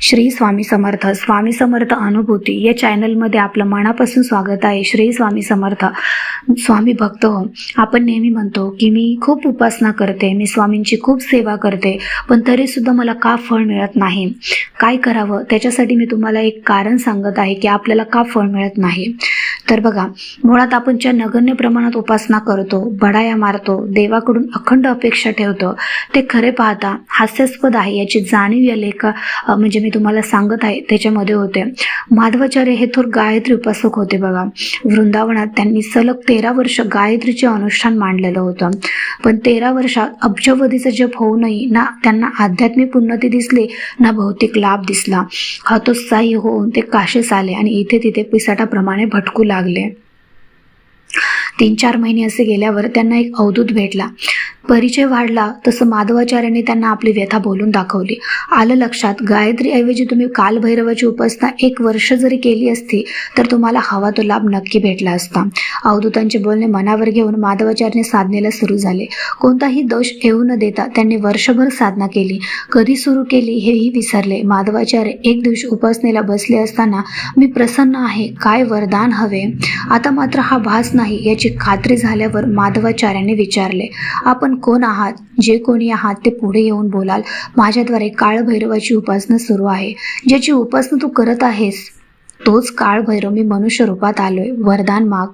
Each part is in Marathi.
श्री स्वामी समर्थ स्वामी समर्थ अनुभूती. या चॅनलमध्ये आपलं मनापासून स्वागत आहे. श्री स्वामी समर्थ स्वामी भक्त. हो आपण नेहमी म्हणतो की मी खूप उपासना करते मी स्वामींची खूप सेवा करते पण तरीसुद्धा मला का फळ मिळत नाही? काय करावं? त्याच्यासाठी मी तुम्हाला एक कारण सांगत आहे की आपल्याला का फळ मिळत नाही? तर बघा मुळात आपण ज्या नगण्य प्रमाणात उपासना करतो बडाया मारतो देवाकडून अखंड अपेक्षा ठेवतो ते खरे पाहता हास्यास्पद आहे याची जाणीव या लेखा म्हणजे मी तुम्हाला सांगत आहे त्याच्यामध्ये होते. माधवाचार्य हे थोर गायत्री उपासक होते बघा. वृंदावनात त्यांनी सलग तेरा वर्ष गायत्रीचे अनुष्ठान मांडलेलं होतं. पण तेरा वर्षात अब्जवधीचा जप होऊनही ना त्यांना आध्यात्मिक उन्नती दिसली ना भौतिक लाभ दिसला. हतोत्साही होऊन ते काशीस आले आणि इथे तिथे पिसाटाप्रमाणे भटकू लागले. तीन चार महिने असे गेल्यावर त्यांना एक अवधूत भेटला. परिचय वाढला तसं माधवाचार्याने त्यांना आपली व्यथा बोलून दाखवली. आलं लक्षात गायत्रीऐवजी तुम्ही कालभैरवाची उपासना एक वर्ष जरी केली असती तर तुम्हाला हवा तो लाभ नक्की भेटला असता. अवधूतांचे बोलणे मनावर घेऊन माधवाचार्याने साधनेला सुरू झाले. कोणताही दोष येऊ न देता त्यांनी वर्षभर साधना केली. कधी सुरू केली हेही विसरले. माधवाचार्य एक दिवशी उपासनेला बसले असताना मी प्रसन्न आहे काय वरदान हवे? आता मात्र हा भास नाही याची खात्री झाल्यावर माधवाचार्याने विचारले. आपण कोण आहात? जे कोणी आहात ते पुढे येऊन बोलाल. माझ्याद्वारे काळभैरवाची उपासना सुरू आहे. ज्याची उपासना तू करत आहेस तोच काळभैरव मी मनुष्य रूपात आलोय. वरदान माग.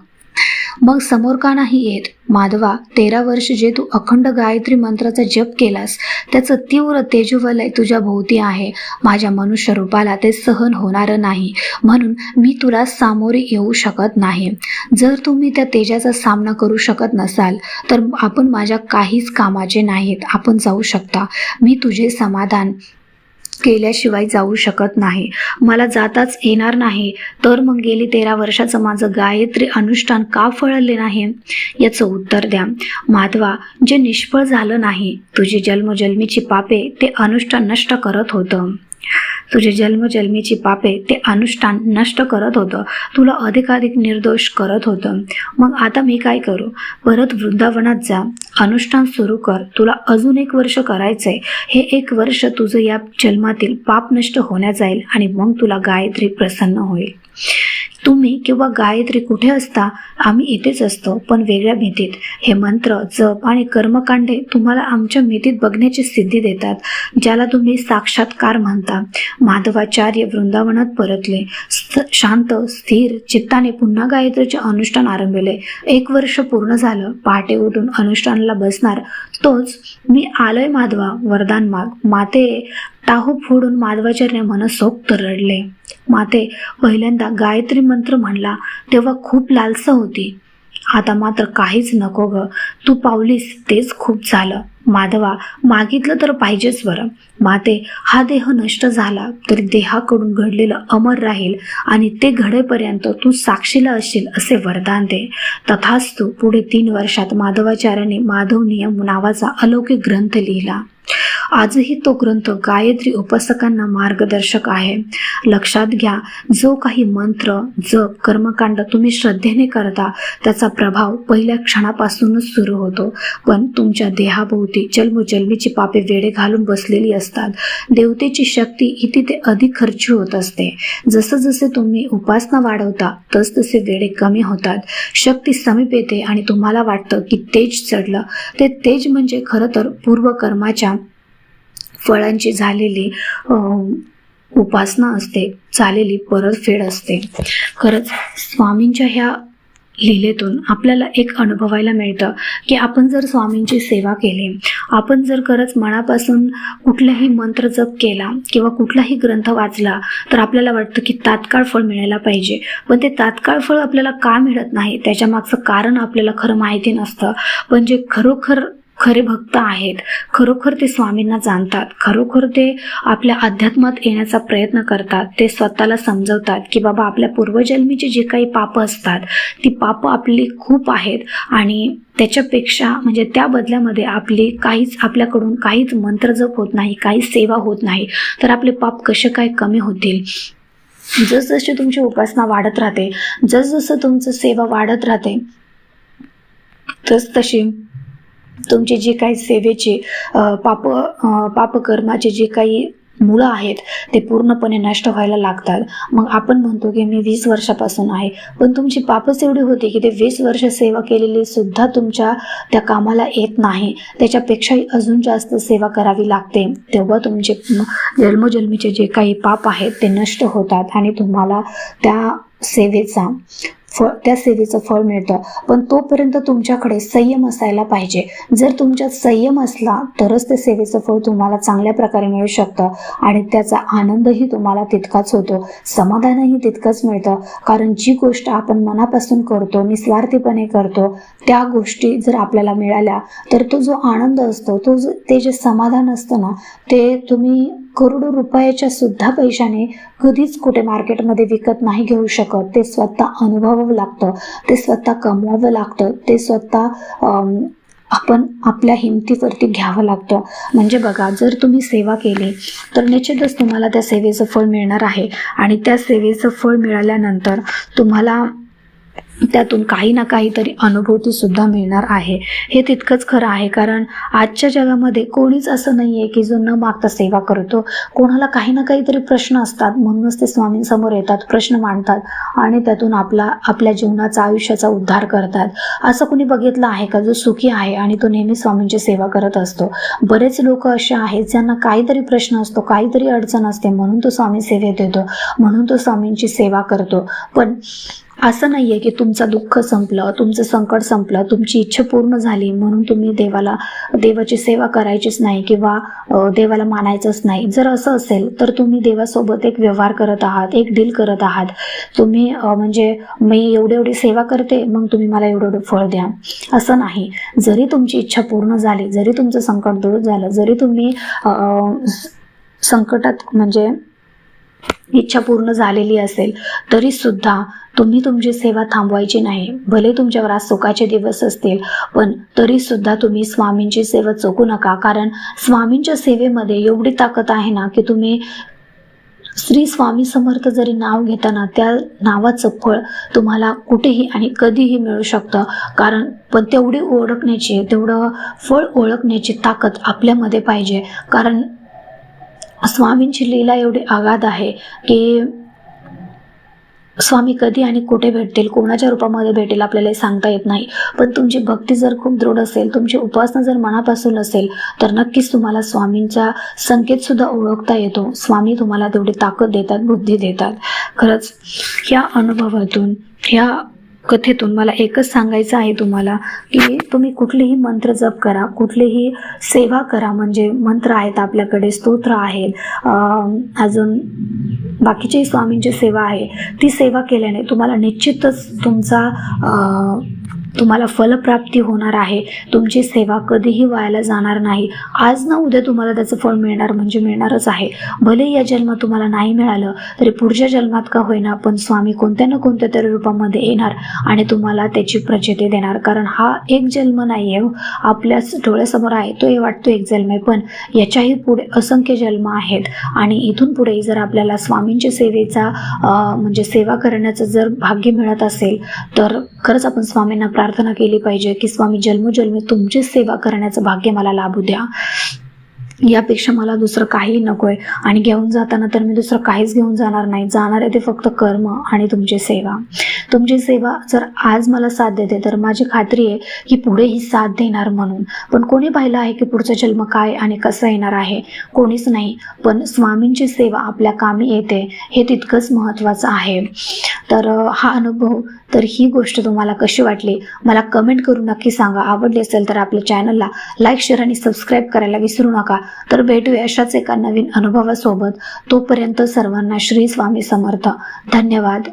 मग समोर का नाही येत? माधवा तेरा वर्ष जे तू अखंड गायत्री मंत्राचा जप केलास त्याचं तीव्र तेजोवलय तुझ्या भोवती आहे. माझ्या मनुष्य रूपाला ते सहन होणारं नाही. म्हणून मी तुला सामोरे येऊ शकत नाही. जर तुम्ही त्या तेजाचा सामना करू शकत नसाल तर आपण माझ्या काहीच कामाचे नाहीत. आपण जाऊ शकता. मी तुझे समाधान केल्याशिवाय जाऊ शकत नाही. मला जाताच येणार नाही. तर मग गेली तेरा वर्षाचं माझं गायत्री अनुष्ठान का फळले नाही? याचं उत्तर द्या. माधवा जे निष्फळ झालं नाही तुझी जन्मजन्मीची पापे ते अनुष्ठान नष्ट करत होतं. तुझे जन्मजन्मीची पापे ते अनुष्ठान नष्ट करत होतं. तुला अधिकाधिक निर्दोष करत होतं. मग आता मी काय करू? परत वृंदावनात जा. अनुष्ठान सुरू कर. तुला अजून एक वर्ष करायचंय. हे एक वर्ष तुझं या जन्मातील पाप नष्ट होण्यात जाईल आणि मग तुला गायत्री प्रसन्न होईल. तुम्ही किंवा गायत्री कुठे असता आम्ही इथेच असतो पण वेगळ्या भीतीत. हे मंत्र जप आणि कर्मकांडे तुम्हाला आमच्या मितीत बघण्याची सिद्धी देतात ज्याला तुम्ही साक्षात्कार म्हणता. माधवाचार्य वृंदावनात परतले. शांत स्थिर चित्ताने पुन्हा गायत्रीचे अनुष्ठान आरंभले. एक वर्ष पूर्ण झालं. पहाटे उठून अनुष्ठानाला बसणार तोच मी आलोय माधवा वरदान माग. माते टाहू फोडून माधवाचार्य मनसोक्त रडले. माते पहिल्यांदा गायत्री मंत्र म्हणला तेव्हा खूप लालसा होती. आता मात्र काहीच नको ग तू पावलीस तेच खूप झालं. माधवा मागितलं तर पाहिजेच बरं. माते हा देह नष्ट झाला तरी देहाकडून घडलेलं अमर राहील आणि ते घडेपर्यंत तू साक्षीला असशील असे वरदान दे. तथाच तू पुढे तीन वर्षात माधवाचार्याने माधव नियम नावाचा अलौकिक ग्रंथ लिहिला. आजही तो ग्रंथ गायत्री उपासकांना मार्गदर्शक आहे. लक्षात घ्या जो काही मंत्र जप कर्मकांड तुम्ही श्रद्धेने करता त्याचा प्रभाव पहिल्या क्षणापासूनच सुरू होतो. पण तुमच्या देहाभोवती जन्मजन्मीची पापे वेडे घालून बसलेली असतात. देवतेची शक्ती ही तिथे अधिक खर्ची होत असते. जसं जसे तुम्ही उपासना वाढवता तस तसे वेडे कमी होतात. शक्ती समीप येते आणि तुम्हाला वाटतं की तेज चढलं. ते तेज म्हणजे खरं तर पूर्वकर्माच्या फळांची झालेली उपासना असते झालेली परतफेड असते. खरंच स्वामींच्या ह्या लीलेतून आपल्याला एक अनुभवायला मिळतं की आपण जर स्वामींची सेवा केली आपण जर खरंच मनापासून कुठलाही मंत्र जप केला किंवा कुठलाही ग्रंथ वाचला तर आपल्याला वाटतं की तात्काळ फळ मिळायला पाहिजे. पण ते तात्काळ फळ आपल्याला का मिळत नाही त्याच्या मागचं कारण आपल्याला खरं माहिती नसतं. पण जे खरोखर खरे भक्त आहेत. खरोखर ते स्वामींना जाणतात. खरोखर ते आपल्या अध्यात्मात येण्याचा प्रयत्न करतात. ते स्वतःला समजवतात की बाबा आपल्या पूर्वजन्मीचे जे काही पापं असतात ती पापं आपली खूप आहेत आणि त्याच्यापेक्षा म्हणजे त्या बदल्यामध्ये आपली काहीच आपल्याकडून काहीच मंत्र जप होत नाही काहीच सेवा होत नाही. तर आपले पाप कसे काय कमी होतील? जसजशी तुमची उपासना वाढत राहते जसजसं तुमचं सेवा वाढत राहते तस तशी तुमची जी काही सेवेची पाप पापकर्माचे जे काही मुलं आहेत ते पूर्णपणे नष्ट व्हायला लागतात. मग आपण म्हणतो की मी वीस वर्षापासून आहे पण तुमची पापच एवढी होती की ते वीस वर्ष सेवा केलेली सुद्धा तुमच्या त्या कामाला येत नाही. त्याच्यापेक्षाही अजून जास्त सेवा करावी लागते. तेव्हा तुमचे जन्मजन्मीचे जे काही पाप आहेत ते नष्ट होतात आणि तुम्हाला त्या सेवेचा फळ त्या सेवेचं फळ मिळतं. पण तोपर्यंत तुमच्याकडे संयम असायला पाहिजे. जर तुमच्यात संयम असला तरच ते सेवेचं फळ तुम्हाला चांगल्या प्रकारे मिळू शकतं आणि त्याचा आनंदही तुम्हाला तितकाच होतो. समाधानही तितकंच मिळतं. कारण जी गोष्ट आपण मनापासून करतो निस्वार्थीपणे करतो त्या गोष्टी जर आपल्याला मिळाल्या तर तो जो आनंद असतो तो जो ते जे समाधान असतं ना ते तुम्ही करोडो रुपयाच्या सुद्धा पैशाने कधीच कुठे मार्केटमध्ये विकत नाही घेऊ शकत. ते स्वतः अनुभवावं लागतं ते स्वतः कमवावं लागतं ते स्वतः आपण आपल्या हिमतीवरती घ्यावं लागतं. म्हणजे बघा जर तुम्ही सेवा केली तर निश्चितच तुम्हाला त्या सेवेचं फळ मिळणार आहे. आणि त्या सेवेचं फळ मिळाल्यानंतर तुम्हाला त्यातून काही ना काहीतरी अनुभूती सुद्धा मिळणार आहे. हे तितकंच खरं आहे कारण आजच्या जगामध्ये कोणीच असं नाही आहे की जो न मागता सेवा करतो. कोणाला काही ना काहीतरी प्रश्न असतात म्हणूनच ते स्वामींसमोर येतात प्रश्न मांडतात आणि त्यातून आपला आपल्या जीवनाचा आयुष्याचा उद्धार करतात. असं कोणी बघितलं आहे का? जो सुखी आहे आणि तो नेहमी स्वामींची सेवा करत असतो. बरेच लोक असे आहेत ज्यांना काहीतरी प्रश्न असतो काहीतरी अडचण असते म्हणून तो स्वामी सेवेत येतो म्हणून तो स्वामींची सेवा करतो. पण असं नाही आहे की तुमचं दुःख संपलं तुमचं संकट संपलं तुमची इच्छा पूर्ण झाली म्हणून तुम्ही देवाला देवाची सेवा करायचीच नाही किंवा देवाला मानायचंच नाही. जर असं असेल तर तुम्ही देवासोबत एक व्यवहार करत आहात एक डील करत आहात. तुम्ही म्हणजे मी एवढी एवढी सेवा करते मग तुम्ही मला एवढं एवढं फळ द्या. असं नाही. जरी तुमची इच्छा पूर्ण झाली जरी तुमचं संकट दूर झालं जरी तुम्ही संकटात म्हणजे इच्छा पूर्ण झालेली असेल तरी सुद्धा तुम्ही तुमची सेवा थांबवायची नाही. भले तुमच्यावर आज सुखाचे दिवस असतील पण तरी सुद्धा तुम्ही स्वामींची सेवा चुकू नका. कारण स्वामींच्या सेवेमध्ये एवढी ताकद आहे ना की तुम्ही श्री स्वामी समर्थ जरी नाव घेताना त्या नावाचं फळ तुम्हाला कुठेही आणि कधीही मिळू शकतं. कारण पण तेवढी ओळखण्याची तेवढं फळ ओळखण्याची ताकद आपल्यामध्ये पाहिजे. कारण स्वामींची लीला एवढी आगाध आहे की स्वामी कधी आणि कुठे भेटतील कोणाच्या रूपामध्ये भेटेल आपल्याला हे सांगता येत नाही. पण तुमची भक्ती जर खूप दृढ असेल तुमची उपासना जर मनापासून असेल तर नक्कीच तुम्हाला स्वामींचा संकेत सुद्धा ओळखता येतो. स्वामी तुम्हाला तेवढी ताकद देतात बुद्धी देतात. खरंच ह्या अनुभवातून ह्या कथेतून मला एकच सांगायचं आहे तुम्हाला की तुम्ही कुठलेही मंत्र जप करा कुठलीही सेवा करा म्हणजे मंत्र आहेत आपल्याकडे स्तोत्र आहेत अजून बाकीची स्वामींची सेवा आहे. ती सेवा केल्याने तुम्हाला निश्चितच तुमचा तुम्हाला फलप्राप्ती होणार आहे. तुमची सेवा कधीही व्हायला जाणार नाही. आज ना उद्या तुम्हाला त्याचं फळ मिळणार म्हणजे मिळणारच आहे. भले या जन्मात तुम्हाला नाही मिळालं तरी पुढच्या जन्मात का होईना पण स्वामी कोणत्या ना कोणत्या तरी रूपामध्ये येणार आणि तुम्हाला त्याची प्रचिती देणार. कारण हा एक जन्म नाही आहे हो. आपल्याच डोळ्यासमोर आहे तो हे वाटतो एक जन्म आहे पण याच्याही पुढे असंख्य जन्म आहेत. आणि इथून पुढे जर आपल्याला स्वामींच्या सेवेचा म्हणजे सेवा करण्याचं जर भाग्य मिळत असेल तर खरंच आपण स्वामींना प्रार्थना केली पाहिजे की स्वामी जन्मोजन्मी तुमचीच सेवा करण्याचं भाग्य मला लाभू द्या. यापेक्षा मला दुसरं काही नको आहे आणि घेऊन जाताना तर मी दुसरं काहीच घेऊन जाणार नाही. जाणार आहे ते फक्त कर्म आणि तुमची सेवा. तुमची सेवा जर आज मला साथ देते तर माझी खात्री आहे की पुढे ही साथ देणार म्हणून. पण कोणी पाहिलं आहे की पुढचा जन्म काय आणि कसा येणार आहे? कोणीच नाही. पण स्वामींची सेवा आपल्या कामी येते हे तितकंच महत्त्वाचं आहे. तर हा अनुभव तर ही गोष्ट तुम्हाला कशी वाटली? मला कमेंट करून नक्की सांगा. आवडली असेल तर आपल्या चॅनलला लाईक शेअर आणि सबस्क्राईब करायला विसरू नका. तर भेटूया अशाच एका नवीन अनुभवासोबत. तोपर्यंत सर्वांना श्री स्वामी समर्थ. धन्यवाद.